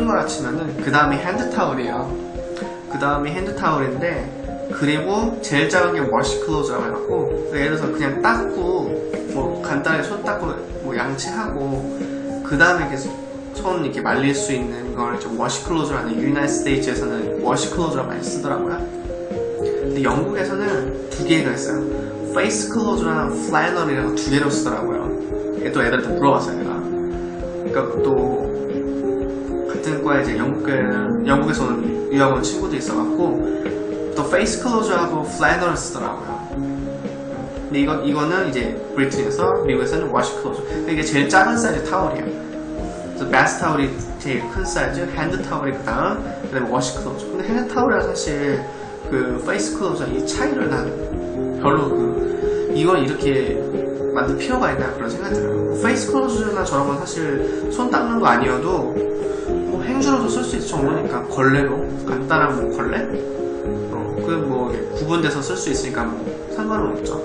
큰 거라 치면은 그 다음에 핸드타올이에요. 그 다음에 핸드타올인데 그리고 제일 작은 게 워시 클로즈라고 해갖고 예를 들어서 그냥 닦고 뭐 간단하게 손 닦고 뭐 양치하고 그 다음에 이렇게 손 이렇게 말릴 수 있는 걸 좀 워시 클로즈라는 유나이트 스테이츠에서는 워시 클로즈라고 많이 쓰더라고요. 근데 영국에서는 두 개가 있어요. 페이스 클로즈랑 플래널이라고 두 개로 쓰더라고요. 또 애들한테 물어봤어요, 내가. 그러니까 또 과에 이제 영국에 영국에서 온 유학 온 친구도 있어갖고 또 페이스 클로즈하고 플래널을 쓰더라고요. 근데 이거 이거는 이제 브리튼에서 미국에서는 워시 클로즈. 이게 제일 작은 사이즈 타월이에요. 그래서 바스 타월이 제일 큰 사이즈, 핸드 타월이 그 다음, 그 다음에 워시 클로즈. 근데 핸드 타월이랑 사실 그 페이스 클로즈랑 이 차이를 난 별로 그 이걸 이렇게 만들 필요가 있나 그런 생각이 들어요. 페이스 클로즈나 저런 건 사실 손 닦는 거 아니어도 뭐 행주로도 쓸 수 있을 정도니까 걸레로 간단한 뭐 걸레 어, 그뭐 구분돼서 쓸 수 있으니까 뭐 상관은 없죠.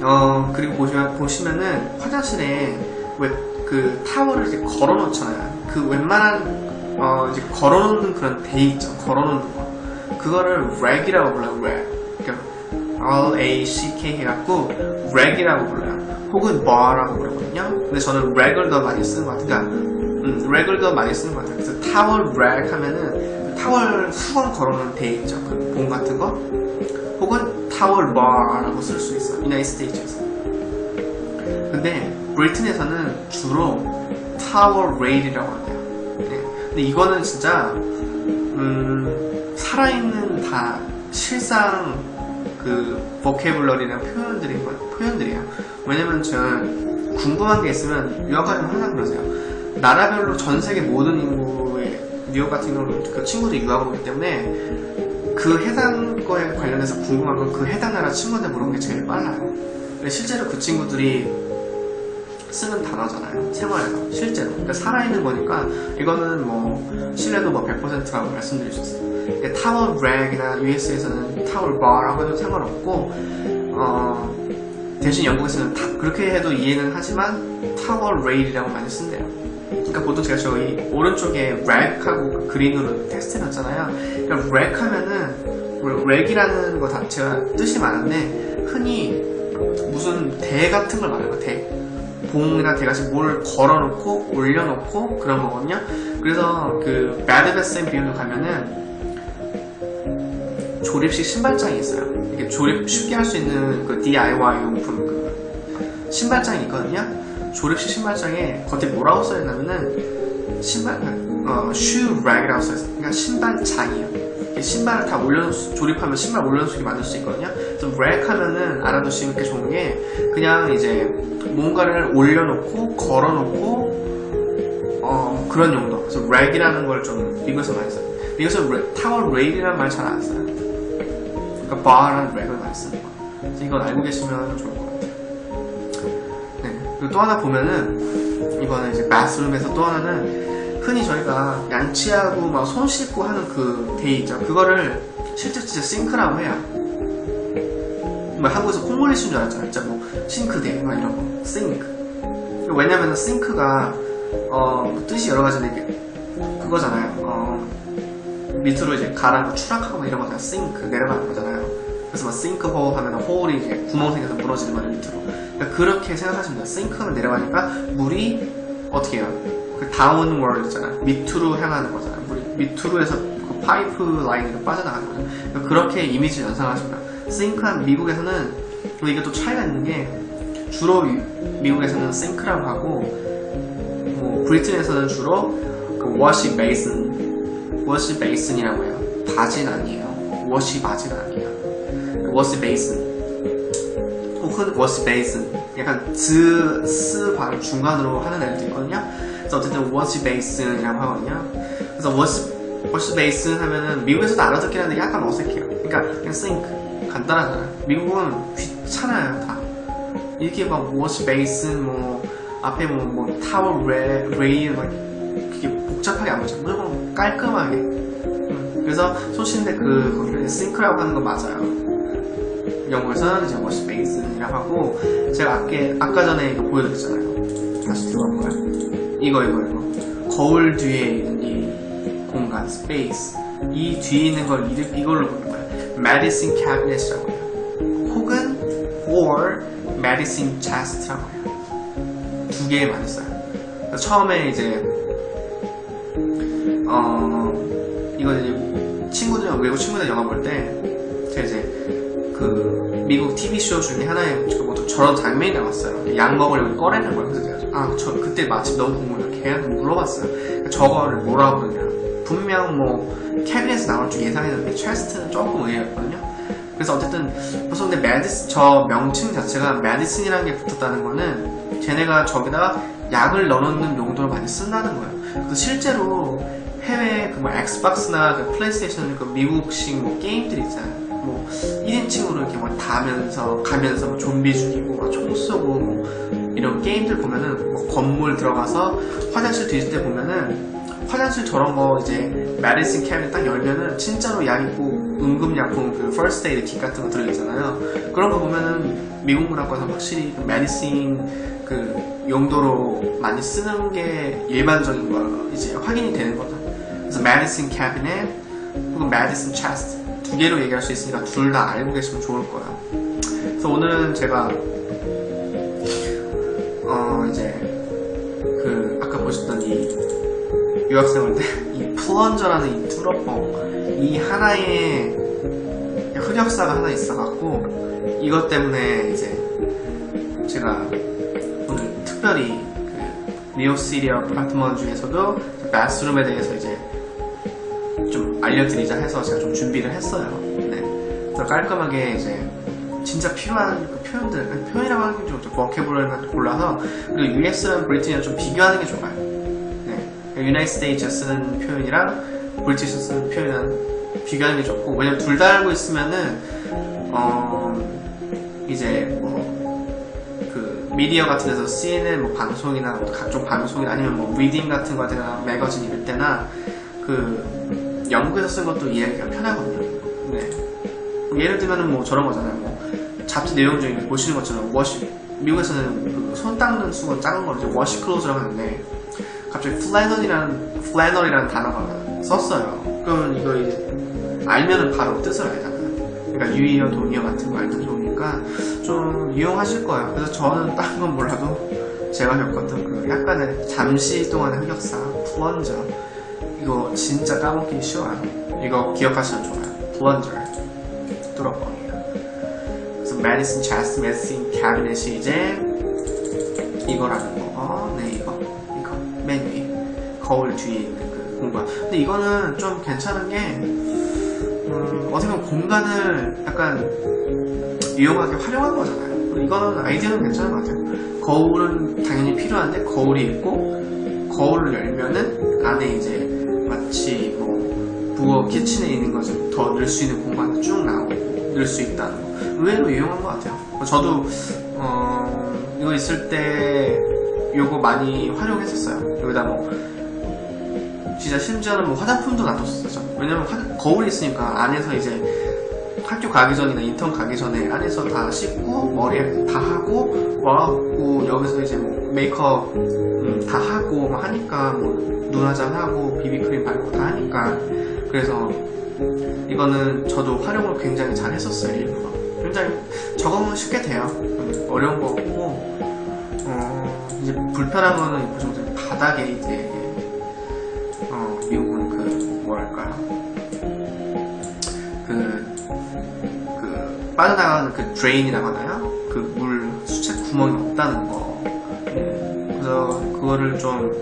어 그리고 보시면 보시면은 화장실에 왜 그 타월을 이렇게 걸어 놓잖아요. 그 웬만한 어 이제 걸어 놓는 그런 데 있죠. 걸어 놓는 거 그거를 렉이라고 불러요. 렉. 그러니까 R A C K 해갖고 렉이라고 불러요. 혹은 bar라고 부르거든요. 근데 저는 렉을 더 많이 쓰는 것 같아요. 그러니까 음, 렉을 더 많이 쓰는 것 같아요. 그래서 타월 렉 하면은 타월 수건 걸어놓은 데 있죠. 그 봉 같은 거. 혹은 타월 bar라고 쓸 수 있어요. 유나이트 스테이츠에서. 근데 브리튼에서는 주로 타월 레일이라고. 네. 근데 이거는 진짜 음, 살아있는 다 실상 그 보케블러리나 표현들인 거예요. 표현들이에요. 왜냐면 저는 궁금한 게 있으면 유학하면 항상 그러세요. 나라별로 전 세계 모든 인구의 뉴욕 같은 경우는 그 친구들이 유학을 오기 때문에 그 해당 거에 관련해서 궁금한 건 그 해당 나라 친구한테 물어보는 게 제일 빨라요. 실제로 그 친구들이 쓰는 단어잖아요. 생활에서 실제로. 그러니까 살아있는 거니까 이거는 뭐 신뢰도 뭐 100%라고 말씀드릴 수 있어요. 타월 렉이나 US에서는 타월 바라고 해도 상관없고 어, 대신 영국에서는 다 그렇게 해도 이해는 하지만 타월 레일이라고 많이 쓴대요. 그러니까 보통 제가 저희 오른쪽에 렉하고 그 그린으로 테스트 해놨잖아요. 그러니까 렉 하면은 렉이라는 거 자체가 뜻이 많은데 흔히 무슨 대 같은 걸 말해요. 대. 봉이나 대같이 뭘 걸어놓고 올려놓고 그런 거거든요. 그래서 그 매드베스앤 비욘드 가면은 조립식 신발장이 있어요. 이게 조립 쉽게 할 수 있는 그 DIY 용품 그 신발장이 있거든요. 조립식 신발장에 겉에 뭐라고 써있냐면은 신발 어, shoe rack이라고 써있어요. 그러니까 신발장이에요. 신발을 다 올려 조립하면 신발 있게 만들 수 있거든요. 그래서 rack 하면은 알아두시면 게 좋은 게 그냥 이제 뭔가를 올려놓고 걸어놓고 어, 그런 용도. 그래서 rack이라는 걸 좀 미국에서 많이 써요. 미국에서 레- 타워 레일이라는 말 잘 안 써요. 그러니까 bar라는 렉을 많이 쓰는 거예요. 그래서 이건 알고 계시면 좋을 것 같아요. 네. 그리고 또 하나 보면은 이거는 이제 bathroom에서 또 하나는 흔히 저희가 양치하고 막 손 씻고 하는 그 데이 있죠. 그거를 실제 진짜 싱크라고 해요. 뭐 한국에서 콧물 리시는 줄 알았잖아요. 진짜 뭐 싱크대 막 이런 거. 싱크. 왜냐면 싱크가 어 뜻이 여러 가지인데 그거잖아요. 어 밑으로 이제 가라앉고 추락하고 막 이런 거잖아. 싱크 내려가는 거잖아요. 그래서 막 싱크 홀 하면 홀이 이제 구멍 생겨서 무너지는 거예요 밑으로. 그러니까 그렇게 생각하시면 돼요. 싱크는 내려가니까 물이 어떻게 해요? 그 다운워드 있잖아요. 밑으로 향하는 거잖아요. 물이 밑으로 해서 그 파이프 라인으로 빠져나가는 거죠. 그러니까 그렇게 이미지 연상하시면. 싱크한 미국에서는 그리고 이게 또 차이가 있는 게 주로 미- 미국에서는 싱크라고 하고 뭐 브리튼에서는 주로 그 워시 베이슨 워시 베이슨이라고 해요. 바진 아니에요. 워시 바진 아니에요. 워시 베이슨 혹은 워시 베이슨 약간 즈, 스 발음 중간으로 하는 애들도 있거든요. 그래서 어쨌든 워시 베이슨이라고 하거든요. 그래서 워시 워시 베이슨 하면은 미국에서도 알아듣긴 하는데 약간 어색해요. 그러니까 그냥 싱크 간단하잖아요. 미국은 귀찮아요 다. 이렇게 막 워시 베이슨 뭐 앞에 뭐, 뭐 타워 레, 레일 막 그게 복잡하게 안 보죠. 무조건 깔끔하게. 음, 그래서 손 씻는데 그 거기를 싱크라고 하는 거 맞아요. 영어에서는 이제 워시 베이슨이라고 하고 제가 아까, 아까 전에 이거 보여드렸잖아요. 다시 들어갈까요? 이거 이거 이거 거울 뒤에 있는 이 공간, 스페이스. 이 뒤에 있는 걸 이- 이걸로 부르는 거예요. medicine cabinet이라고 해요. 혹은 or medicine chest라고 해요. 두개 많이 써요. 그래서 처음에 이제 어 이거 이제 친구들 외국 친구들 영화 볼 때 제가 이제 그 미국 TV 쇼 중에 하나에 뭐 저런 장면이 나왔어요. 약 먹으려고 꺼내는 거예요. 아 저 그때 마침 너무 궁금해요. 걔한테 물어봤어요. 저거를 뭐라고 그러냐. 분명 뭐 캐비넷에서 나올 줄 예상했는데 체스트는 조금 의외였거든요. 그래서 어쨌든 그래서 근데 메디스 저 명칭 자체가 메디슨이라는 게 붙었다는 거는 쟤네가 저기다가 약을 넣어놓는 용도로 많이 쓴다는 거예요. 그래서 실제로 해외 그뭐 엑스박스나 그 플레이스테이션 그 미국식 뭐 게임들 있잖아요. 뭐 1인칭으로 이렇게 뭐 다면서 가면서 뭐 좀비 죽이고 막 총 쏘고 뭐 이런 게임들 보면은 뭐 건물 들어가서 화장실 뒤질 때 보면은 화장실 저런 거 이제 메디슨 캐비넷 딱 열면은 진짜로 약 있고 응급약품 그 퍼스트 에이드 킷 같은 거 들어있잖아요. 그런 거 보면은 미국 문화권에서 확실히 그 메디슨 그 용도로 많이 쓰는 게 일반적인 거 이제 확인이 되는 거죠. 그래서 메디슨 캐비넷 혹은 메디슨 체스트 두 개로 얘기할 수 있으니까 둘 다 알고 계시면 좋을 거예요. 그래서 오늘은 제가 어 이제 그 아까 보셨던 이 유학생활 때이 플런저라는 이 뚫어뻥 이 하나의 흑역사가 하나 있어갖고 이것 때문에 이제 제가 오늘 특별히 그 리오시리아 프라트먼 중에서도 바스룸에 대해서 이제 좀 알려드리자 해서 제가 좀 준비를 했어요. 네. 깔끔하게 이제 진짜 필요한 그 표현들, 아니, 표현이라고 하는 게좀 버케블러리만 골라서 그리고 US랑 브리튼이랑 좀 비교하는 게 좋아요. 네. 유나이트 스테이츠 쓰는 표현이랑 브리티시 쓰는 표현이랑 비교하는 게 좋고 왜냐면 둘 다 알고 있으면은 어 이제 뭐 그 미디어 같은 데서 CNN 뭐 방송이나 뭐 각종 방송이나 아니면 뭐 리딩 같은 거나 매거진 이럴 때나 그 영국에서 쓴 것도 이해하기가 편하거든요. 네. 예를 들면은 뭐 저런 거잖아요. 뭐 잡지 내용 중에 보시는 것처럼 워시 미국에서는 그손 닦는 수건 작은 걸 이제 워시 클로즈라고 하는데 갑자기 플래널이라는 플래널이라는 단어가 썼어요. 그러면 이거 이제 알면은 바로 뜻을 알잖아요. 그러니까 유의어, 동의어 같은 거 알면 좋으니까 좀 이용하실 거예요. 그래서 저는 다른 건 몰라도 제가 겪었던 그 약간의 잠시 동안의 흑역사, 플런저 이거 진짜 까먹기 쉬워요. 이거 기억하시면 좋아요. 플런저. 그래서 메디슨 체스트, 메디슨 캐비넷이 이제 이거라는 거. 어, 네 이거 이거 맨 위에 거울 뒤에 있는 그 공간. 근데 이거는 좀 괜찮은 게 음, 어떻게 보면 공간을 약간 유용하게 활용한 거잖아요. 이거는 아이디어는 괜찮은 것 같아요. 거울은 당연히 필요한데 거울이 있고 거울을 열면은 안에 이제 마치 뭐 부엌 키친에 있는 것을 더 넣을 수 있는 공간이 쭉 나오고 수 있다는 거. 의외로 유용한 것 같아요. 저도 어, 이거 있을 때 이거 많이 활용했었어요. 여기다 뭐 진짜 심지어는 뭐 화장품도 놔뒀었죠. 왜냐면 화- 거울이 있으니까 안에서 이제 학교 가기 전이나 인턴 가기 전에 안에서 다 씻고 머리 다 하고 와갖고 여기서 이제 뭐 메이크업 음, 다 하고 막 하니까 뭐 눈 화장 하고 비비크림 바르고 다 하니까 그래서 이거는 저도 활용을 굉장히 잘 했었어요 일부러. 굉장히 적응은 쉽게 돼요. 음, 어려운 거 없고 어, 이제 불편한 거는 그 정도 바닥에 이제 어, 미국은 그 뭐랄까요? 그, 그 빠져나가는 그 드레인이라고 하나요? 그 물 수채 구멍이 없다는 거. 네, 그래서 그거를 좀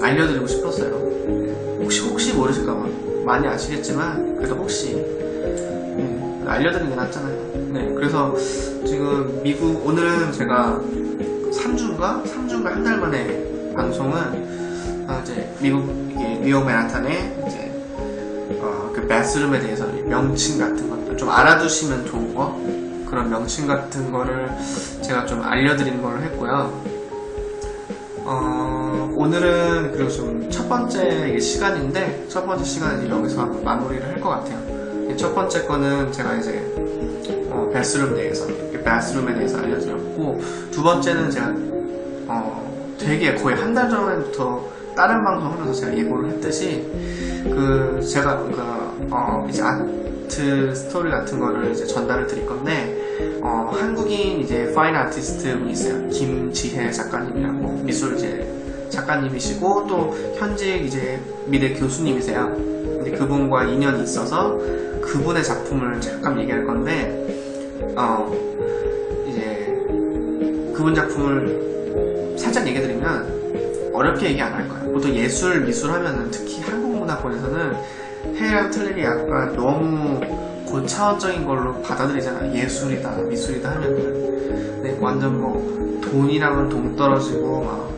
알려드리고 싶었어요. 네, 혹시 혹시 모르실까봐 많이 아시겠지만 그래도 혹시 네, 알려드리는 게 낫잖아요 네 그래서 지금 미국 오늘은 제가 3주인가? 3주인가 한 달 만에 방송은 아, 이제 미국 뉴욕 맨하탄에 이제 어, 그 바스룸에 대해서 명칭 같은 것들 좀 알아두시면 좋은 거 그런 명칭 같은 거를 제가 좀 알려드리는 걸 했고요. 어, 오늘은 그리고 좀 첫 번째 시간인데 첫 번째 시간은 여기서 마무리를 할 것 같아요. 이첫 번째 거는 제가 이제 어, 바스룸 대해서 바스룸에 대해서 알려드렸고 두 번째는 제가 어, 되게 거의 한 달 전부터 다른 방송 하면서 제가 예고를 했듯이 그 제가 그 어, 이제 아트 스토리 같은 거를 이제 전달을 드릴 건데 어, 한국인 이제 파인 아티스트 분이 있어요. 김지혜 작가님이라고 미술 이제 작가님이시고 또 현직 이제 미대 교수님이세요. 근데 그분과 인연이 있어서 그분의 작품을 잠깐 얘기할 건데 어 이제 그분 작품을 살짝 얘기해드리면 어렵게 얘기 안 할 거예요. 보통 예술 미술 하면은 특히 한국 문화권에서는 해외랑 틀리게 약간 너무 고차원적인 걸로 받아들이잖아요. 예술이다, 미술이다 하면은. 완전 뭐 돈이랑은 동떨어지고 막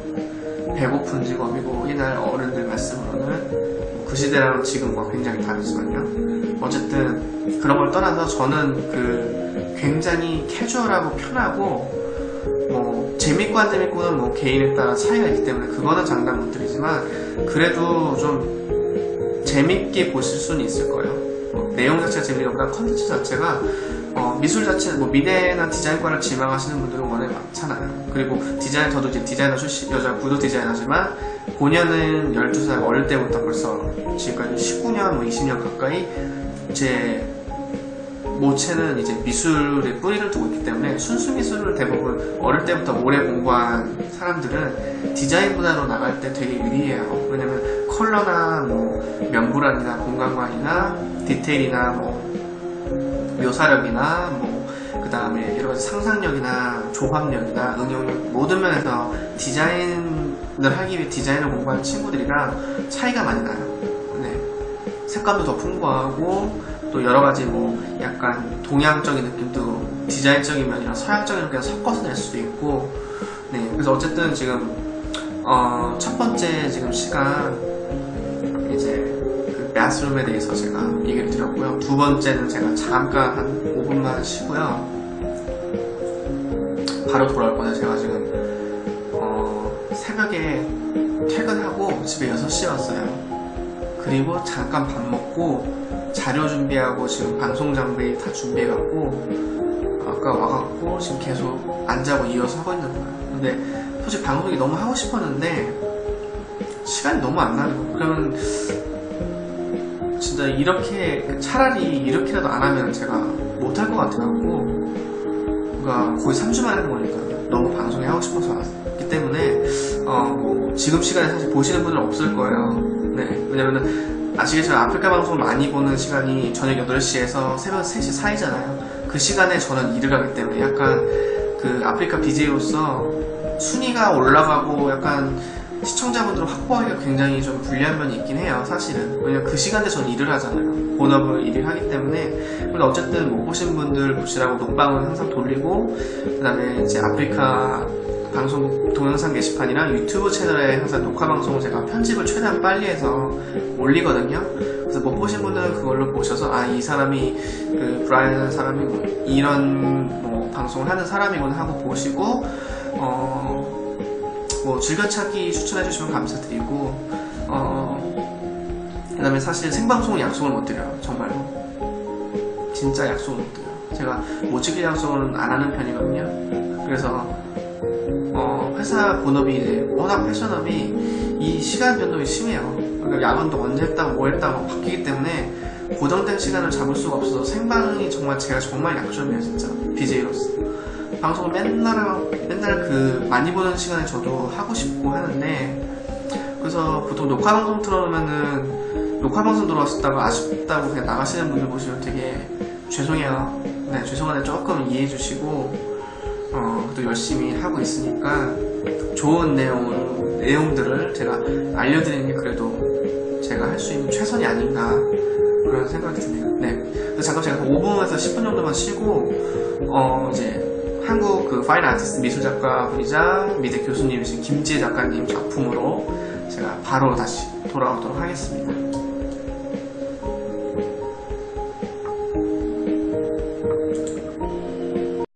배고픈 직업이고 옛날 어른들 말씀으로는 뭐그 시대랑 지금과 굉장히 다르지만요. 어쨌든 그런 걸 떠나서 저는 그 굉장히 캐주얼하고 편하고 뭐 재밌고 안 재밌고는 뭐 개인에 따라 차이가 있기 때문에 그거는 장담 못 드리지만 그래도 좀 재밌게 보실 수는 있을 거예요. 뭐 내용 자체가 재밌는 것보다 컨텐츠 자체가 어, 미술 자체, 뭐 미대나 디자인과를 지망하시는 분들은 워낙 많잖아요. 그리고 디자인, 저도 이제 디자이너 출신, 여자 구도 디자이너지만 본연은 12살 어릴 때부터 벌써 지금까지 19년, 뭐 20년 가까이 제 모체는 이제 미술에 뿌리를 두고 있기 때문에 순수 미술을 대부분 어릴 때부터 오래 공부한 사람들은 디자인 분야로 나갈 때 되게 유리해요. 왜냐면 컬러나 뭐 면부란이나 공간관이나 디테일이나 뭐 묘사력이나 뭐 그 다음에 여러 가지 상상력이나 조합력이나 응용력 모든 면에서 디자인을 하기 위해 디자인을 공부하는 친구들이랑 차이가 많이 나요. 네. 색감도 더 풍부하고 또 여러 가지 뭐 약간 동양적인 느낌도 디자인적인 면이랑 서양적인 그냥 섞어서 낼 수도 있고 네 그래서 어쨌든 지금 어, 첫 번째 지금 시간 이제 그 바스룸에 대해서 제가 얘기를 드렸고요. 두 번째는 제가 잠깐 한 5분만 쉬고요. 바로 돌아올 건데 제가 지금 어, 새벽에 퇴근하고 집에 6시에 왔어요. 그리고 잠깐 밥 먹고 자료 준비하고 지금 방송 장비 다 준비해갖고 아까 와갖고 지금 계속 안 자고 이어서 하고 있는 거예요. 근데 솔직히 방송이 너무 하고 싶었는데 시간이 너무 안 나는 거예요. 그러면 진짜 이렇게 차라리 이렇게라도 안 하면 제가 못할 것 같아갖고 그러니까 거의 3주 만에 하는 거니까 너무 방송이 하고 싶어서 왔기 때문에 어, 뭐 지금 시간에 사실 보시는 분은 없을 거예요. 네, 왜냐면은 아시겠지만 아프리카 방송 많이 보는 시간이 저녁 8시에서 새벽 3시 사이잖아요. 그 시간에 저는 일을 하기 때문에 약간 그 아프리카 BJ로서 순위가 올라가고 약간 시청자분들을 확보하기가 굉장히 좀 불리한 면이 있긴 해요, 사실은. 왜냐면 그 시간에 저는 일을 하잖아요. 본업을 일을 하기 때문에. 근데 어쨌든 못 보신 분들 보시라고 녹방은 항상 돌리고, 그 다음에 이제 아프리카 방송 동영상 게시판이랑 유튜브 채널에 항상 녹화 방송을 제가 편집을 최대한 빨리 해서 올리거든요. 그래서 못 보신 분들은 그걸로 보셔서 아 이 사람이 그 브라이언 사람이 뭐 이런 뭐 방송을 하는 사람이구나 하고 보시고 어 뭐 즐겨찾기 추천해 주시면 감사드리고 어 그 다음에 사실 생방송은 약속을 못 드려요 정말로 진짜 약속을 못 드려요. 제가 못 지킬 약속은 안 하는 편이거든요. 그래서 어, 회사 본업이 이제 워낙 패션업이 이 시간 변동이 심해요. 그러니까 야근도 언제 했다고 뭐 했다고 바뀌기 때문에 고정된 시간을 잡을 수가 없어서 생방이 정말 제가 정말 약점이에요 진짜 BJ로서 방송을 맨날 맨날 그 많이 보는 시간에 저도 하고 싶고 하는데 그래서 보통 녹화 방송 틀어놓으면은 녹화 방송 들어왔다고 아쉽다고 그냥 나가시는 분들 보시면 되게 죄송해요. 네 죄송한데 조금 이해해 주시고 어, 또 열심히 하고 있으니까 좋은 내용을, 내용들을 제가 알려드리는 게 그래도 제가 할 수 있는 최선이 아닌가 그런 생각이 듭니다. 네. 잠깐 제가 5분에서 10분 정도만 쉬고, 어, 이제 한국 그 파인 아티스트 미술 작가 분이자 미대 교수님이신 김지혜 작가님 작품으로 제가 바로 다시 돌아오도록 하겠습니다.